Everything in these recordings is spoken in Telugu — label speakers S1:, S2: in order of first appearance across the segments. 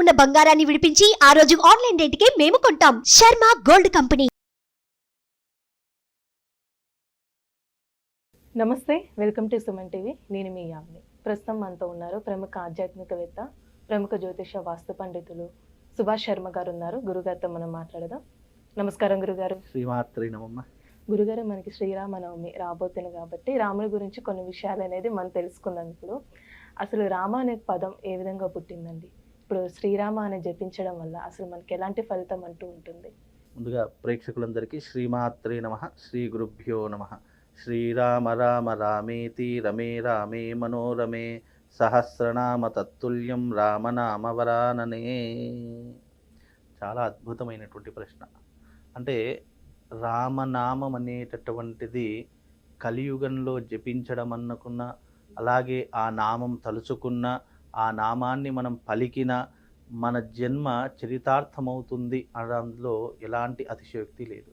S1: ఉన్న బంగారాన్ని విడిపించి ఆ రోజు ఆన్లైన్ రేటుకే మేము కొంటాం. Sharma gold company.
S2: నమస్తే వెల్కమ్ టు సుమన్ టీవీ. నేను మీ యామిని. ప్రస్తుతం మనతో ఉన్నారు ప్రముఖ ఆధ్యాత్మికవేత్త ప్రముఖ జ్యోతిష వాస్తు పండితులు సుభాష్ శర్మ గారు ఉన్నారు. గురుగారితో మనం మాట్లాడదాం. నమస్కారం గురుగారు.
S3: శ్రీమాత్రి నమమ్మ
S2: గురుగారు మనకి శ్రీరామనవమి రాబోతుంది కాబట్టి రాముని గురించి కొన్ని విషయాలు అనేది మనం తెలుసుకుందాం ఇప్పుడు అసలు రామ అనే పదం ఏ విధంగా పుట్టిందండి? ఇప్పుడు శ్రీరామ అని జపించడం వల్ల అసలు మనకి ఎలాంటి ఫలితం అంటూ ఉంటుంది?
S3: ముందుగా ప్రేక్షకులందరికీ శ్రీమాత్రే నమ శ్రీ గురుభ్యో నమ. శ్రీరామ రామ రామేతి రమే రామే మనోరమే సహస్రనామ తత్తుల్యం రామనామవరాననే చాలా అద్భుతమైనటువంటి ప్రశ్న. అంటే రామనామం అనేటటువంటిది కలియుగంలో జపించడం అన్నకున్న అలాగే ఆ నామం తలుచుకున్న ఆ నామాన్ని మనం పలికిన మన జన్మ చరితార్థమవుతుంది అనడంలో ఎలాంటి అతిశయోక్తి లేదు.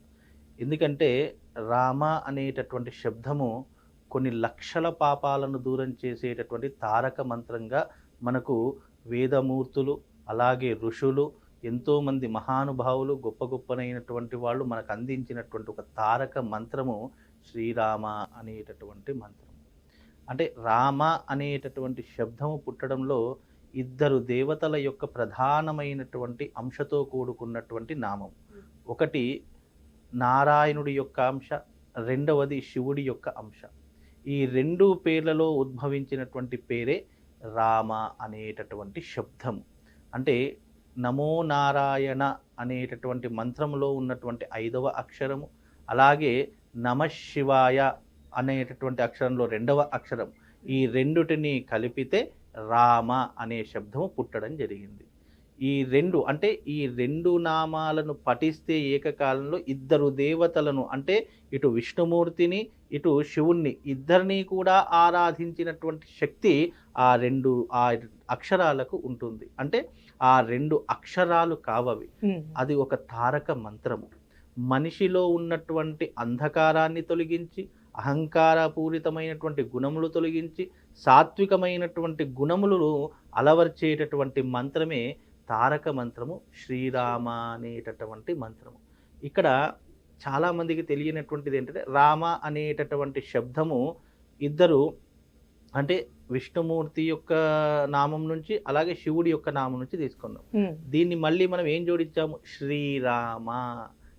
S3: ఎందుకంటే రామ అనేటటువంటి శబ్దము కొన్ని లక్షల పాపాలను దూరం చేసేటటువంటి తారక మంత్రంగా మనకు వేదమూర్తులు అలాగే ఋషులు ఎంతోమంది మహానుభావులు గొప్ప గొప్పనైనటువంటి వాళ్ళు మనకు అందించినటువంటి ఒక తారక మంత్రము శ్రీరామ అనేటటువంటి మంత్రం. అంటే రామ అనేటటువంటి శబ్దము పుట్టడంలో ఇద్దరు దేవతల యొక్క ప్రధానమైనటువంటి అంశతో కూడుకున్నటువంటి నామం. ఒకటి నారాయణుడి యొక్క అంశ రెండవది శివుడి యొక్క అంశ. ఈ రెండు పేర్లలో ఉద్భవించినటువంటి పేరే రామ అనేటటువంటి శబ్దము. అంటే నమో నారాయణ అనేటటువంటి మంత్రములో ఉన్నటువంటి ఐదవ అక్షరము అలాగే నమ శివాయ అనేటటువంటి అక్షరంలో రెండవ అక్షరం. ఈ రెండుటిని కలిపితే రామ అనే శబ్దము పుట్టడం జరిగింది. ఈ రెండు అంటే ఈ రెండు నామాలను పఠిస్తే ఏకకాలంలో ఇద్దరు దేవతలను అంటే ఇటు విష్ణుమూర్తిని ఇటు శివుణ్ణి ఇద్దరిని కూడా ఆరాధించినటువంటి శక్తి ఆ రెండు ఆ అక్షరాలకు ఉంటుంది. అంటే ఆ రెండు అక్షరాలు కావవి. అది ఒక తారక మంత్రము. మనిషిలో ఉన్నటువంటి అంధకారాన్ని తొలగించి అహంకారపూరితమైనటువంటి గుణములు తొలగించి సాత్వికమైనటువంటి గుణములను అలవర్చేటటువంటి మంత్రమే తారక మంత్రము శ్రీరామ అనేటటువంటి మంత్రము. ఇక్కడ చాలామందికి తెలియనటువంటిది ఏంటంటే రామ అనేటటువంటి శబ్దము ఇద్దరు అంటే విష్ణుమూర్తి యొక్క నామం నుంచి అలాగే శివుడి యొక్క నామం నుంచి తీసుకున్నాం. దీన్ని మళ్ళీ మనం ఏం జోడించాము? శ్రీరామ.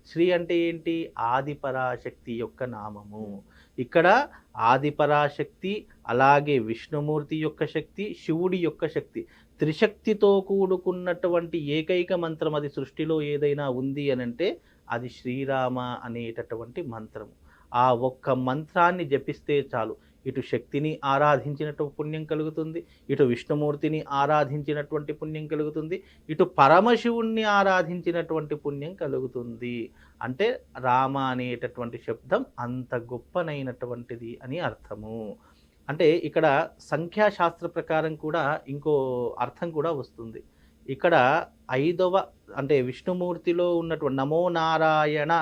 S3: శ్రీ అంటే ఏంటి? ఆదిపరాశక్తి యొక్క నామము. ఇక్కడ ఆదిపరాశక్తి అలాగే విష్ణుమూర్తి యొక్క శక్తి శివుడి యొక్క శక్తి. త్రిశక్తితో కూడుకున్నటువంటి ఏకైక మంత్రం అది సృష్టిలో ఏదైనా ఉంది అని అంటే అది శ్రీరామ అనేటటువంటి మంత్రము. ఆ ఒక్క మంత్రాన్ని జపిస్తే చాలు. ఇటు శక్తిని ఆరాధించినట్టు పుణ్యం కలుగుతుంది ఇటు విష్ణుమూర్తిని ఆరాధించినటువంటి పుణ్యం కలుగుతుంది ఇటు పరమశివుణ్ణి ఆరాధించినటువంటి పుణ్యం కలుగుతుంది. అంటే రామ అనేటటువంటి శబ్దం అంత గొప్పనైనటువంటిది అని అర్థము. అంటే ఇక్కడ సంఖ్యాశాస్త్ర ప్రకారం కూడా ఇంకో అర్థం కూడా వస్తుంది. ఇక్కడ ఐదవ అంటే విష్ణుమూర్తిలో ఉన్నటువంటి నమో నారాయణ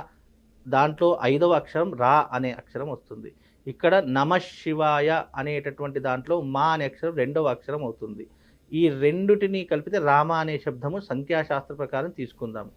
S3: దాంట్లో ఐదవ అక్షరం రా అనే అక్షరం వస్తుంది. ఇక్కడ నమ శివాయ అనేటటువంటి దాంట్లో మా అనే అక్షరం రెండవ అక్షరం అవుతుంది. ఈ రెండుటిని కలిపితే రామ అనే శబ్దము సంఖ్యాశాస్త్ర ప్రకారం తీసుకుందాము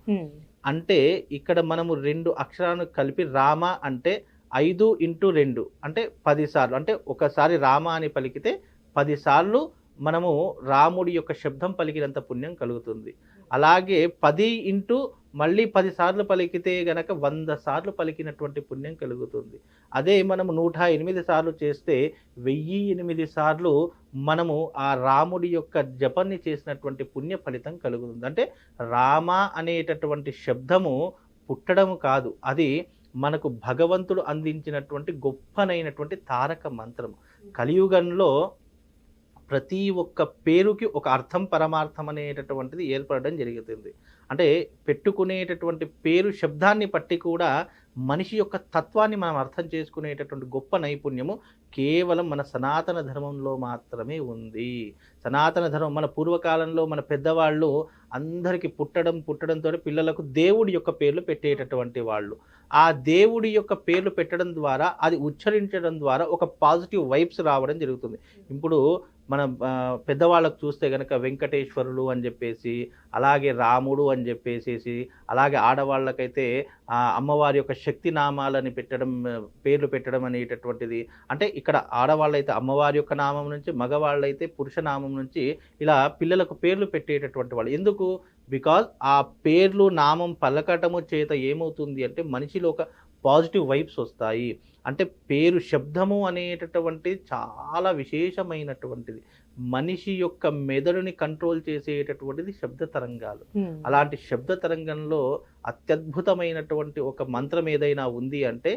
S3: అంటే ఇక్కడ మనము రెండు అక్షరాలను కలిపి రామ అంటే ఐదు ఇంటూ రెండు అంటే పది సార్లు. అంటే ఒకసారి రామ అని పలికితే పదిసార్లు మనము రాముడి యొక్క శబ్దం పలికినంత పుణ్యం కలుగుతుంది. అలాగే పది ఇంటూ మళ్ళీ పది సార్లు పలికితే గనక వంద సార్లు పలికినటువంటి పుణ్యం కలుగుతుంది. అదే మనము నూట ఎనిమిది సార్లు చేస్తే వెయ్యి ఎనిమిది సార్లు మనము ఆ రాముడి యొక్క జపన్ని చేసినటువంటి పుణ్య ఫలితం కలుగుతుంది. అంటే రామ అనేటటువంటి శబ్దము పుట్టడం కాదు. అది మనకు భగవంతుడు అందించినటువంటి గొప్పనైనటువంటి తారక మంత్రము కలియుగంలో ప్రతి ఒక్క పేరుకి ఒక అర్థం పరమార్థం అనేటటువంటిది ఏర్పడడం జరుగుతుంది. అంటే పెట్టుకునేటటువంటి పేరు శబ్దాన్ని బట్టి కూడా మనిషి యొక్క తత్వాన్ని మనం అర్థం చేసుకునేటటువంటి గొప్ప నైపుణ్యము కేవలం మన సనాతన ధర్మంలో మాత్రమే ఉంది. సనాతన ధర్మం మన పూర్వకాలంలో మన పెద్దవాళ్ళు అందరికీ పుట్టడం పుట్టడంతో పిల్లలకు దేవుడి యొక్క పేర్లు పెట్టేటటువంటి వాళ్ళు. ఆ దేవుడి యొక్క పేర్లు పెట్టడం ద్వారా అది ఉచ్చరించడం ద్వారా ఒక పాజిటివ్ వైబ్స్ రావడం జరుగుతుంది. ఇప్పుడు మన పెద్దవాళ్ళకు చూస్తే కనుక వెంకటేశ్వరులు అని చెప్పేసి అలాగే రాముడు అని చెప్పేసేసి అలాగే ఆడవాళ్ళకైతే అమ్మవారి యొక్క శక్తి నామాలని పెట్టడం పేర్లు పెట్టడం అనేటటువంటిది. అంటే ఇక్కడ ఆడవాళ్ళైతే అమ్మవారి యొక్క నామం నుంచి మగవాళ్ళైతే పురుష నామం నుంచి ఇలా పిల్లలకు పేర్లు పెట్టేటటువంటి వాళ్ళు. ఎందుకు? బికాజ్ ఆ పేర్లు నామం పలకటము చేత ఏమవుతుంది అంటే మనిషిలో ఒక పాజిటివ్ వైబ్స్ వస్తాయి. అంటే పేరు శబ్దము అనేటటువంటి చాలా విశేషమైనటువంటిది. మనిషి యొక్క మెదడుని కంట్రోల్ చేసేటటువంటిది శబ్ద తరంగాలు. అలాంటి శబ్ద తరంగంలో అత్యద్భుతమైనటువంటి ఒక మంత్రం ఏదైనా ఉంది అంటే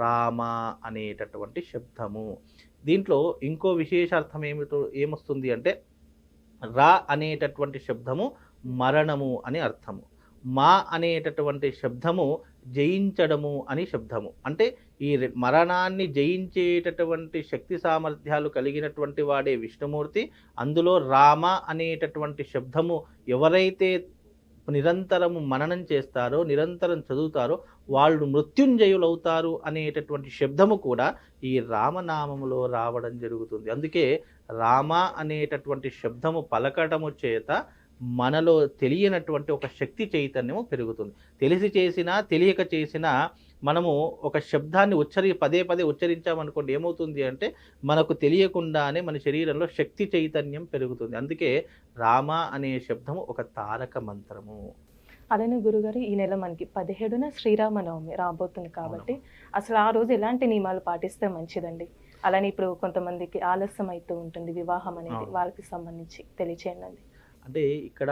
S3: రామ అనేటటువంటి శబ్దము. దీంట్లో ఇంకో విశేషార్థం ఏమిటో ఏమొస్తుంది అంటే రా అనేటటువంటి శబ్దము మరణము అని అర్థము. మా అనేటటువంటి శబ్దము జయించడము అని శబ్దము. అంటే ఈ మరణాన్ని జయించేటటువంటి శక్తి సామర్థ్యాలు కలిగినటువంటి వాడే విష్ణుమూర్తి అందులో రామ అనేటటువంటి శబ్దము ఎవరైతే నిరంతరము మననం చేస్తారో నిరంతరం చదువుతారో వాళ్ళు మృత్యుంజయులు అవుతారు అనేటటువంటి శబ్దము కూడా ఈ రామనామములో రావడం జరుగుతుంది. అందుకే రామ అనేటటువంటి శబ్దము పలకటము చేత మనలో తెలియనటువంటి ఒక శక్తి చైతన్యము పెరుగుతుంది. తెలిసి చేసినా తెలియక చేసినా మనము ఒక శబ్దాన్ని ఉచ్చరి పదే పదే ఉచ్చరించామనుకోండి ఏమవుతుంది అంటే మనకు తెలియకుండానే మన శరీరంలో శక్తి చైతన్యం పెరుగుతుంది. అందుకే రామ అనే శబ్దము ఒక తారక మంత్రము.
S2: అలానే గురుగారు ఈ నెల మనకి పదిహేడున శ్రీరామనవమి రాబోతుంది కాబట్టి అసలు ఆ రోజు ఎలాంటి నియమాలు పాటిస్తే మంచిదండి? అలానే ఇప్పుడు కొంతమందికి ఆలస్యం అవుతూ ఉంటుంది వివాహం అనేది. వాళ్ళకి సంబంధించి తెలియచేయండి.
S3: అంటే ఇక్కడ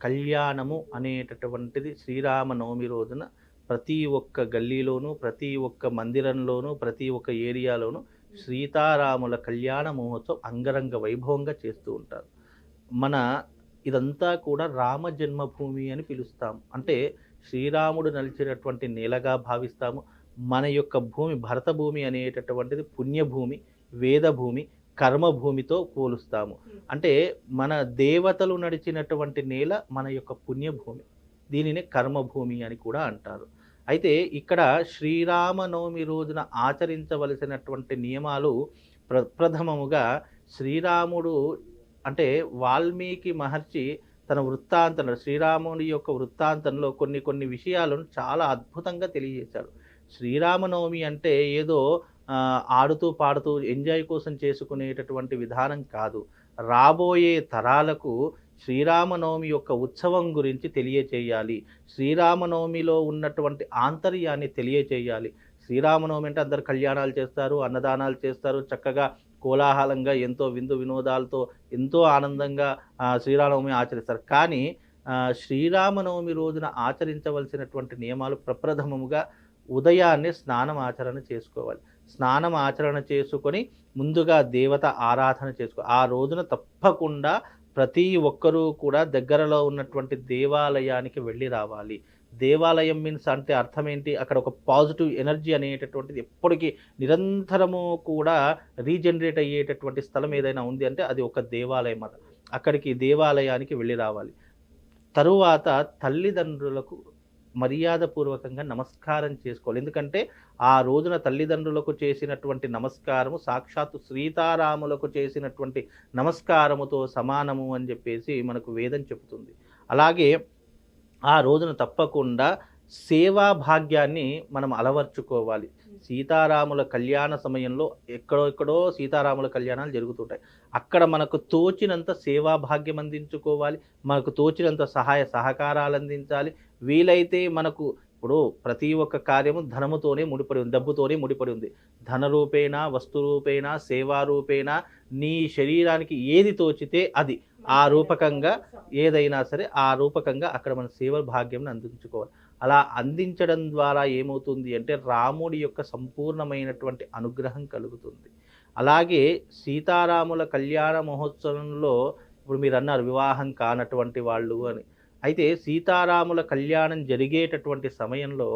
S3: కళ్యాణము అనేటటువంటిది శ్రీరామనవమి రోజున ప్రతి ఒక్క గల్లీలోనూ ప్రతి ఒక్క మందిరంలోనూ ప్రతి ఒక్క ఏరియాలోనూ సీతారాముల కళ్యాణ మహోత్సవం అంగరంగ వైభవంగా చేస్తూ ఉంటారు. మన ఇదంతా కూడా రామ జన్మభూమి అని పిలుస్తాం. అంటే శ్రీరాముడు నలిచినటువంటి నేలగా భావిస్తాము. మన యొక్క భూమి భరత భూమి అనేటటువంటిది పుణ్యభూమి వేదభూమి కర్మభూమితో పోలుస్తాము. అంటే మన దేవతలు నడిచినటువంటి నేల మన యొక్క పుణ్యభూమి. దీనిని కర్మభూమి అని కూడా అంటారు. అయితే ఇక్కడ శ్రీరామనవమి రోజున ఆచరించవలసినటువంటి నియమాలు ప్ర ప్రథమముగా శ్రీరాముడు అంటే వాల్మీకి మహర్షి తన వృత్తాంతంలో శ్రీరాముని యొక్క వృత్తాంతంలో కొన్ని కొన్ని విషయాలను చాలా అద్భుతంగా తెలియజేశాడు. శ్రీరామనవమి అంటే ఏదో ఆడుతూ పాడుతూ ఎంజాయ్ కోసం చేసుకునేటటువంటి విధానం కాదు. రాబోయే తరాలకు శ్రీరామనవమి యొక్క ఉత్సవం గురించి తెలియచేయాలి. శ్రీరామనవమిలో ఉన్నటువంటి ఆంతర్యాన్ని తెలియచేయాలి. శ్రీరామనవమి అంటే అందరు కళ్యాణాలు చేస్తారు అన్నదానాలు చేస్తారు చక్కగా కోలాహలంగా ఎంతో విందు వినోదాలతో ఎంతో ఆనందంగా శ్రీరామనవమి ఆచరిస్తారు. కానీ శ్రీరామనవమి రోజున ఆచరించవలసినటువంటి నియమాలు ప్రప్రథమముగా ఉదయాన్నే స్నానం ఆచరణ చేసుకోవాలి. స్నానం ఆచరణ చేసుకొని ముందుగా దేవత ఆరాధన చేసుకో ఆ రోజున తప్పకుండా ప్రతి ఒక్కరూ కూడా దగ్గరలో ఉన్నటువంటి దేవాలయానికి వెళ్ళి రావాలి. దేవాలయం మీన్స్ అంటే అర్థం ఏంటి? అక్కడ ఒక పాజిటివ్ ఎనర్జీ అనేటటువంటిది ఎప్పటికీ నిరంతరము కూడా రీజనరేట్ అయ్యేటటువంటి స్థలం ఏదైనా ఉంది అంటే అది ఒక దేవాలయం అన్నమాట అక్కడికి దేవాలయానికి వెళ్ళి రావాలి. తరువాత తల్లిదండ్రులకు మర్యాదపూర్వకంగా నమస్కారం చేసుకోవాలి. ఎందుకంటే ఆ రోజున తల్లిదండ్రులకు చేసినటువంటి నమస్కారము సాక్షాత్తు సీతారాములకు చేసినటువంటి నమస్కారముతో సమానము అని చెప్పేసి మనకు వేదం చెబుతుంది. అలాగే ఆ రోజున తప్పకుండా సేవా భాగ్యాన్ని మనం అలవర్చుకోవాలి. సీతారాముల కళ్యాణ సమయంలో ఎక్కడో ఎక్కడో సీతారాముల కళ్యాణాలు జరుగుతుంటాయి. అక్కడ మనకు తోచినంత సేవా భాగ్యం అందించుకోవాలి. మనకు తోచినంత సహాయ సహకారాలు అందించాలి. వీలైతే మనకు ఇప్పుడు ప్రతి ఒక్క కార్యము ధనముతోనే ముడిపడి ఉంది డబ్బుతోనే ముడిపడి ఉంది. ధన రూపేణ వస్తు రూపేణా సేవారూపేణా నీ శరీరానికి ఏది తోచితే అది. ఆ రూపకంగా ఏదైనా సరే ఆ రూపకంగా అక్కడ మన సేవ భాగ్యం అందించుకోవాలి. అలా అందించడం ద్వారా ఏమవుతుంది అంటే రాముడి యొక్క సంపూర్ణమైనటువంటి అనుగ్రహం కలుగుతుంది. అలాగే సీతారాముల కళ్యాణ మహోత్సవంలో ఇప్పుడు మీరు అన్నారు వివాహం కానటువంటి వాళ్ళు అని. అయితే సీతారాముల కళ్యాణం జరిగేటటువంటి సమయంలో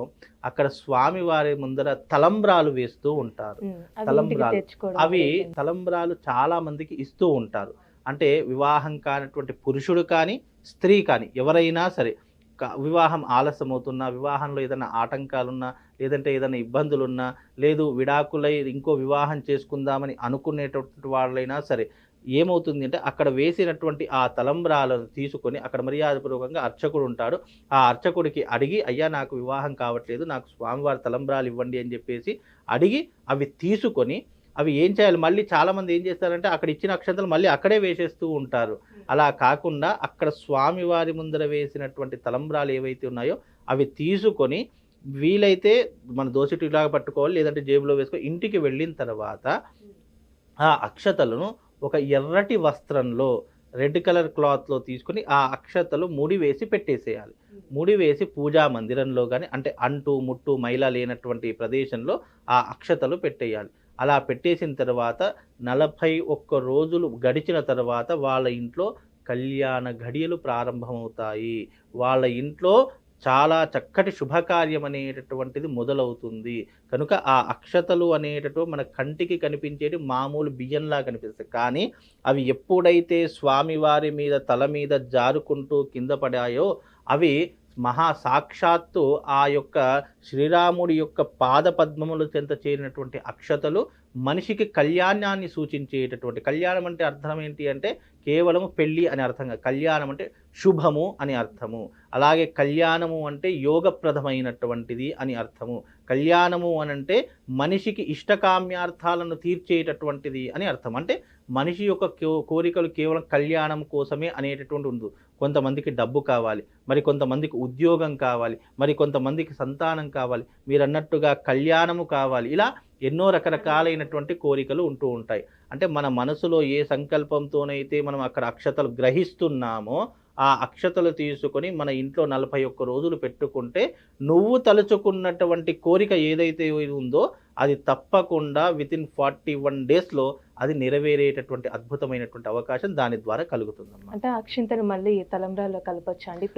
S3: అక్కడ స్వామి వారి ముందర తలంబ్రాలు వేస్తూ ఉంటారు తలంబ్రాలు. అవి. తలంబ్రాలు చాలా మందికి ఇస్తూ ఉంటారు అంటే వివాహం కానటువంటి పురుషుడు కానీ స్త్రీ కానీ ఎవరైనా సరే వివాహం ఆలస్యం అవుతున్నా వివాహంలో ఏదైనా ఆటంకాలున్నా లేదంటే ఏదైనా ఇబ్బందులున్నా లేదు విడాకులై ఇంకో వివాహం చేసుకుందామని అనుకునేటటువంటి వాళ్ళైనా సరే ఏమవుతుంది అంటే అక్కడ వేసినటువంటి ఆ తలంబ్రాలను తీసుకొని అక్కడ మర్యాదపూర్వకంగా అర్చకుడు ఉంటాడు. ఆ అర్చకుడికి అడిగి అయ్యా నాకు వివాహం కావట్లేదు నాకు స్వామివారి తలంబ్రాలు ఇవ్వండి అని చెప్పేసి అడిగి అవి తీసుకొని అవి ఏం చేయాలి? మళ్ళీ చాలామంది ఏం చేస్తారంటే అక్కడ ఇచ్చిన అక్షంతలు మళ్ళీ అక్కడే వేసేస్తూ ఉంటారు. అలా కాకుండా అక్కడ స్వామివారి ముందర వేసినటువంటి తలంబ్రాలు ఏవైతే ఉన్నాయో అవి తీసుకొని వీలైతే మన దోసిటిలాగా పట్టుకోవాలి లేదంటే జేబులో వేసుకోవాలి ఇంటికి వెళ్ళిన తర్వాత ఆ అక్షతలను ఒక ఎర్రటి వస్త్రంలో రెడ్ కలర్ క్లాత్లో తీసుకొని ఆ అక్షతలు ముడి వేసి పెట్టేసేయాలి. ముడి వేసి పూజా మందిరంలో కానీ అంటే అంటు ముట్టు మైల లేనటువంటి ప్రదేశంలో ఆ అక్షతలు పెట్టేయాలి. అలా పెట్టేసిన తర్వాత నలభై ఒక్క రోజులు గడిచిన తర్వాత వాళ్ళ ఇంట్లో కళ్యాణ ఘడియలు ప్రారంభమవుతాయి. వాళ్ళ ఇంట్లో చాలా చక్కటి శుభకార్యం అనేటటువంటిది మొదలవుతుంది. కనుక ఆ అక్షతలు అనేటటువంటి మన కంటికి కనిపించేటి మామూలు బియ్యంలా కనిపిస్తాయి. కానీ అవి ఎప్పుడైతే స్వామివారి మీద తల మీద జారుకుంటూ కింద పడాయో అవి మహా సాక్షాత్తు ఆ యొక్క శ్రీరాముడి యొక్క పాద పద్మములు చెంత చేరినటువంటి అక్షతలు మనిషికి కళ్యాణాన్ని సూచించేటటువంటి. కళ్యాణం అంటే అర్థం ఏంటి అంటే కేవలం పెళ్ళి అని అర్థంగా. కళ్యాణం అంటే శుభము అని అర్థము. అలాగే కళ్యాణము అంటే యోగప్రదమైనటువంటిది అని అర్థము. కళ్యాణము అని అంటే మనిషికి ఇష్టకామ్యార్థాలను తీర్చేటటువంటిది అని అర్థం. అంటే మనిషి యొక్క కోరికలు కేవలం కళ్యాణం కోసమే అనేటటువంటి ఉండదు కొంతమందికి డబ్బు కావాలి మరి కొంతమందికి ఉద్యోగం కావాలి మరి కొంతమందికి సంతానం కావాలి మీరు అన్నట్టుగా కళ్యాణము కావాలి. ఇలా ఎన్నో రకరకాలైనటువంటి కోరికలు ఉంటూ ఉంటాయి. అంటే మన మనసులో ఏ సంకల్పంతోనైతే మనం అక్కడ అక్షతలు గ్రహిస్తున్నామో ఆ అక్షతలు తీసుకొని మన ఇంట్లో నలభై ఒక్క రోజులు పెట్టుకుంటే నువ్వు తలుచుకున్నటువంటి కోరిక ఏదైతే ఉందో అది తప్పకుండా విత్ ఇన్ ఫార్టీ వన్ డేస్లో అది నెరవేరేటటువంటి అద్భుతమైనటువంటి అవకాశం దాని ద్వారా కలుగుతుందన్నమాట
S2: అంటే ఆ అక్షింతలు మళ్ళీ తలంబ్రాల్లో కలపొచ్చా అండి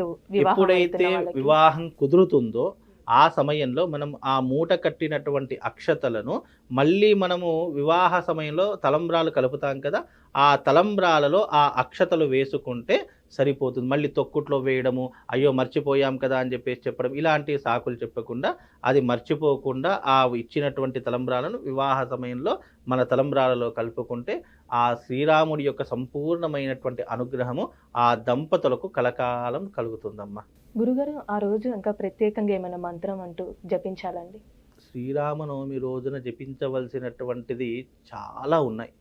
S3: ఎప్పుడైతే? వివాహం కుదురుతుందో ఆ సమయంలో మనం ఆ మూట కట్టినటువంటి అక్షతలను మళ్ళీ మనము వివాహ సమయంలో తలంబ్రాలు కలుపుతాం కదా ఆ తలంబ్రాలలో ఆ అక్షతలు వేసుకుంటే సరిపోతుంది. మళ్ళీ తొక్కుట్లో వేయడము అయ్యో మర్చిపోయాం కదా అని చెప్పేసి చెప్పడం ఇలాంటి సాకులు చెప్పకుండా అది మర్చిపోకుండా ఆ ఇచ్చినటువంటి తలంబ్రాలను వివాహ సమయంలో మన తలంబ్రాలలో కలుపుకుంటే ఆ శ్రీరాముడి యొక్క సంపూర్ణమైనటువంటి అనుగ్రహము ఆ దంపతులకు కలకాలం కలుగుతుందమ్మా.
S2: గురుగారు ఆ రోజు ఇంకా ప్రత్యేకంగా ఏమైనా మంత్రం అంటూ జపించాలండి?
S3: శ్రీరామనవమి రోజున జపించవలసినటువంటిది చాలా ఉన్నాయి.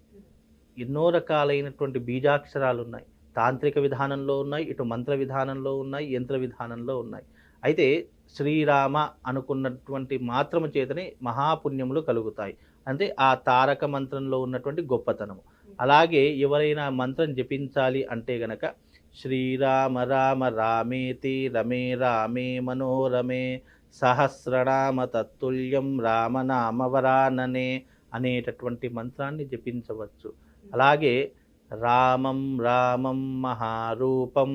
S3: ఎన్నో రకాలైనటువంటి బీజాక్షరాలు ఉన్నాయి. తాంత్రిక విధానంలో ఉన్నాయి ఇటు మంత్ర విధానంలో ఉన్నాయి యంత్ర విధానంలో ఉన్నాయి. అయితే శ్రీరామ అనుకున్నటువంటి మాత్రము చేతనే మహాపుణ్యములు కలుగుతాయి. అంటే ఆ తారక మంత్రంలో ఉన్నటువంటి గొప్పతనము. అలాగే ఎవరైనా మంత్రం జపించాలి అంటే గనక శ్రీరామ రామ రామేతి రమే రామే మనోరమే సహస్రనామ తత్తుల్యం రామనామవరాననే అనేటటువంటి మంత్రాన్ని జపించవచ్చు. అలాగే రామం రామం మహారూపం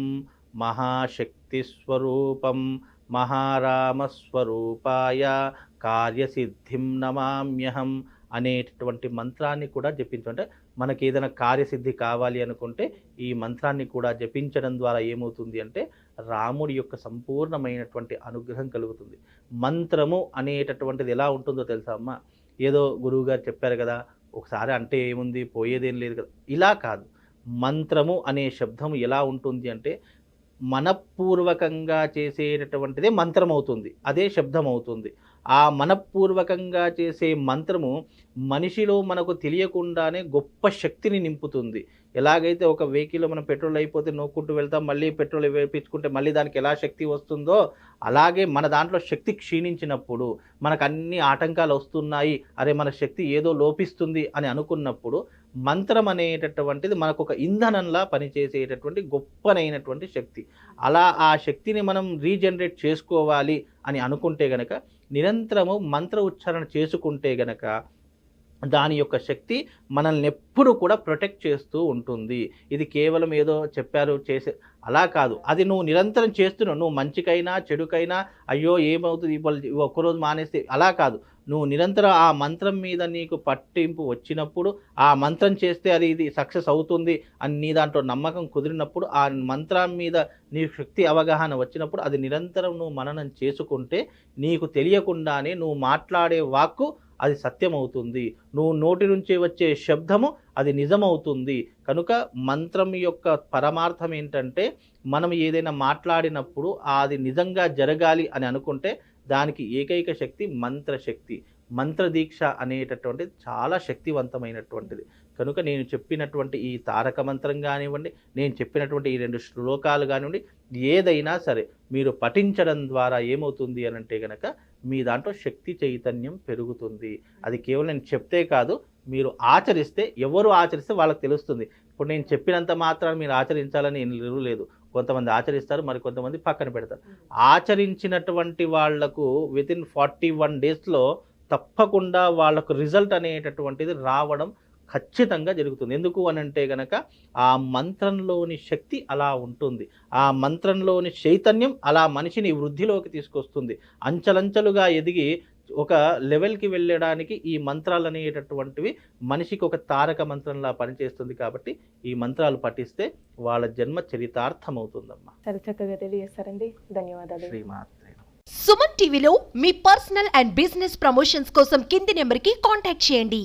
S3: మహాశక్తి స్వరూపం మహారామస్వరూపాయ కార్యసిద్ధిం నమామ్యహం అనేటటువంటి మంత్రాన్ని కూడా జపించు అంటే మనకి ఏదైనా కార్యసిద్ధి కావాలి అనుకుంటే ఈ మంత్రాన్ని కూడా జపించడం ద్వారా ఏమవుతుంది అంటే రాముడి యొక్క సంపూర్ణమైనటువంటి అనుగ్రహం కలుగుతుంది. మంత్రము అనేటటువంటిది ఎలా ఉంటుందో తెలుసా అమ్మ? ఏదో గురువు గారు చెప్పారు కదా ఒకసారి అంటే ఏముంది? పోయేదేం లేదు కదా. ఇలా కాదు. మంత్రము అనే శబ్దం ఎలా ఉంటుంది అంటే మనపూర్వకంగా చేసేటటువంటిదే మంత్రం అవుతుంది అదే శబ్దం అవుతుంది ఆ మనపూర్వకంగా చేసే మంత్రము మనిషిలో మనకు తెలియకుండానే గొప్ప శక్తిని నింపుతుంది. ఎలాగైతే ఒక వెహికల్లో మనం పెట్రోల్ అయిపోతే నోక్కుంటూ వెళ్తాం మళ్ళీ పెట్రోల్ వేపించుకుంటే మళ్ళీ దానికి ఎలా శక్తి వస్తుందో అలాగే మన దాంట్లో శక్తి క్షీణించినప్పుడు మనకు అన్ని ఆటంకాలు వస్తున్నాయి అరే మన శక్తి ఏదో లోపిస్తుంది అని అనుకున్నప్పుడు మంత్రం అనేటటువంటిది మనకు ఒక ఇంధనంలా పనిచేసేటటువంటి గొప్పనైనటువంటి శక్తి. అలా ఆ శక్తిని మనం రీజనరేట్ చేసుకోవాలి అని అనుకుంటే కనుక నిరంతరము మంత్ర ఉచ్చారణ చేసుకుంటే గనక దాని యొక్క శక్తి మనల్ని ఎప్పుడు కూడా ప్రొటెక్ట్ చేస్తూ ఉంటుంది. ఇది కేవలం ఏదో చెప్పారు చేసే అలా కాదు. అది నువ్వు నిరంతరం చేస్తున్నావు. నువ్వు మంచికైనా చెడుకైనా అయ్యో ఏమవుతుంది? ఇవాళ ఒక్కరోజు మానేస్తే అలా కాదు. నువ్వు నిరంతరం ఆ మంత్రం మీద నీకు పట్టింపు వచ్చినప్పుడు ఆ మంత్రం చేస్తే అది ఇది సక్సెస్ అవుతుంది అని నీ దాంట్లో నమ్మకం కుదిరినప్పుడు ఆ మంత్రం మీద నీ శక్తి అవగాహన వచ్చినప్పుడు అది నిరంతరం నువ్వు మననం చేసుకుంటే నీకు తెలియకుండానే నువ్వు మాట్లాడే వాక్కు అది సత్యమవుతుంది. నువ్వు నోటి నుంచి వచ్చే శబ్దము అది నిజమవుతుంది. కనుక మంత్రం యొక్క పరమార్థం ఏంటంటే మనం ఏదైనా మాట్లాడినప్పుడు అది నిజంగా జరగాలి అని అనుకుంటే దానికి ఏకైక శక్తి మంత్రశక్తి. మంత్రదీక్ష అనేటటువంటిది చాలా శక్తివంతమైనటువంటిది. కనుక నేను చెప్పినటువంటి ఈ తారక మంత్రం కానివ్వండి నేను చెప్పినటువంటి ఈ రెండు శ్లోకాలు కానివ్వండి ఏదైనా సరే మీరు పఠించడం ద్వారా ఏమవుతుంది అని అంటే గనక మీ దాంట్లో శక్తి చైతన్యం పెరుగుతుంది. అది కేవలం నేను చెప్తే కాదు మీరు ఆచరిస్తే ఎవరు ఆచరిస్తే వాళ్ళకి తెలుస్తుంది. ఇప్పుడు నేను చెప్పినంత మాత్రాన్ని మీరు ఆచరించాలని ఏం లేదు. కొంతమంది ఆచరిస్తారు మరి కొంతమంది పక్కన పెడతారు. ఆచరించినటువంటి వాళ్ళకు విత్ ఇన్ ఫార్టీ వన్ డేస్లో తప్పకుండా వాళ్ళకు రిజల్ట్ అనేటటువంటిది రావడం ఖచ్చితంగా జరుగుతుంది. ఎందుకు అని అంటే గనక ఆ మంత్రంలోని శక్తి అలా ఉంటుంది. ఆ మంత్రంలోని చైతన్యం అలా మనిషిని వృద్ధిలోకి తీసుకొస్తుంది. అంచలంచలుగా ఎదిగి ఒక లెవెల్కి వెళ్ళడానికి ఈ మంత్రాలు అనేటటువంటివి మనిషికి ఒక తారక మంత్రంలా పనిచేస్తుంది కాబట్టి ఈ మంత్రాలు పఠిస్తే వాళ్ళ జన్మ చరితార్థమవుతుందమ్మా.
S2: చాలా చక్కగా తెలియజేస్తారండి ధన్యవాదాలు.
S3: శ్రీమాత్రే.
S1: సుమన్ టీవీలో మీ పర్సనల్ అండ్ బిజినెస్ ప్రమోషన్స్ కోసం కింది నెంబర్కి కాంటాక్ట్ చేయండి.